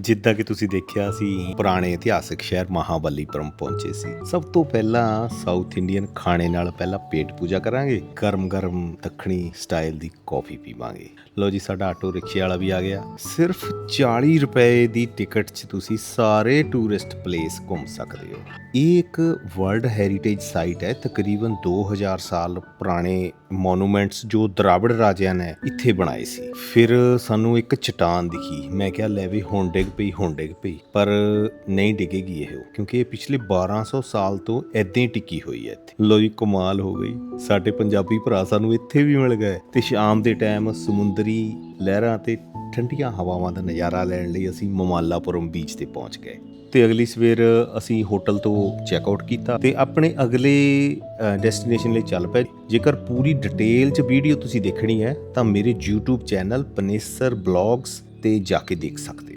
ਜਿੱਦਾਂ ਕਿ ਤੁਸੀਂ ਦੇਖਿਆ ਸੀ, ਪੁਰਾਣੇ ਇਤਿਹਾਸਿਕ ਸ਼ਹਿਰ ਮਹਾਬਲੀਪੁਰਮ ਪਹੁੰਚੇ ਸੀ। ਸਭ ਤੋਂ ਪਹਿਲਾਂ ਸਾਊਥ ਇੰਡੀਅਨ ਖਾਣੇ ਨਾਲ ਪਹਿਲਾਂ ਪੇਟ ਪੂਜਾ ਕਰਾਂਗੇ। ਗਰਮ-ਗਰਮ ਦੱਖਣੀ ਸਟਾਈਲ ਦੀ ਕਾਫੀ ਪੀਵਾਂਗੇ। ਲਓ ਜੀ, ਸਾਡਾ ਆਟੋ ਰਿਕਸ਼ੇ ਵਾਲਾ ਵੀ ਆ ਗਿਆ। ਸਿਰਫ 40 ਰੁਪਏ ਦੀ ਟਿਕਟ 'ਚ ਤੁਸੀਂ ਸਾਰੇ ਟੂਰਿਸਟ ਪਲੇਸ ਘੁੰਮ ਸਕਦੇ ਹੋ। ਇਹ ਇੱਕ ਵਰਲਡ ਹੈਰੀਟੇਜ ਸਾਈਟ ਹੈ। ਤਕਰੀਬਨ 2000 ਸਾਲ ਪੁਰਾਣੇ ਮੋਨੂਮੈਂਟਸ ਜੋ ਦਰਾਵੜ ਰਾਜਿਆਂ ਨੇ ਇੱਥੇ ਬਣਾਏ ਸੀ। ਫਿਰ ਸਾਨੂੰ ਇੱਕ ਚਟਾਨ ਦਿਖੀ। ਮੈਂ ਕਿਹਾ, ਲੈ ਵੀ ਹੁਣ ਡਿੱਗ ਪਈ, ਹੁਣ ਡਿੱਗ ਪਈ, ਪਰ ਨਹੀਂ ਡਿੱਗੇਗੀ ਇਹ ਕਿਉਂਕਿ ਇਹ ਪਿਛਲੇ 1200 ਸਾਲ ਤੋਂ ਐਦਾਂ ਹੀ ਟਿੱਕੀ ਹੋਈ ਹੈ ਇੱਥੇ। ਲੋ ਜੀ, ਕਮਾਲ ਹੋ ਗਈ। ਸਾਡੇ ਪੰਜਾਬੀ ਭਰਾ ਸਾਨੂੰ ਇੱਥੇ ਵੀ ਮਿਲ ਗਏ ਤੇ ਸ਼ਾਮ ਦੇ ਟਾਈਮ ਸਮੁੰਦਰੀ ਲਹਿਰਾਂ ਤੇ ਠੰਡੀਆਂ ਹਵਾਵਾਂ ਦਾ ਨਜ਼ਾਰਾ ਲੈਣ ਲਈ ਅਸੀਂ ਮਮਾਲਾਪੁਰਮ ਬੀਚ ਤੇ ਪਹੁੰਚ ਗਏ। ਤੇ ਅਗਲੀ ਸਵੇਰ ਅਸੀਂ ਹੋਟਲ ਤੋਂ ਚੈੱਕ ਆਊਟ ਕੀਤਾ ਤੇ ਆਪਣੇ ਅਗਲੇ ਡੈਸਟੀਨੇਸ਼ਨ ਲਈ ਚੱਲ ਪਏ। ਜੇਕਰ ਪੂਰੀ ਡਿਟੇਲ ਚ ਵੀਡੀਓ ਤੁਸੀਂ ਦੇਖਣੀ ਹੈ, ਤਾਂ ਮੇਰੇ YouTube ਚੈਨਲ ਪਨੇਸਰ ਬਲੌਗਸ ਤੇ ਜਾ ਕੇ ਦੇਖ ਸਕਦੇ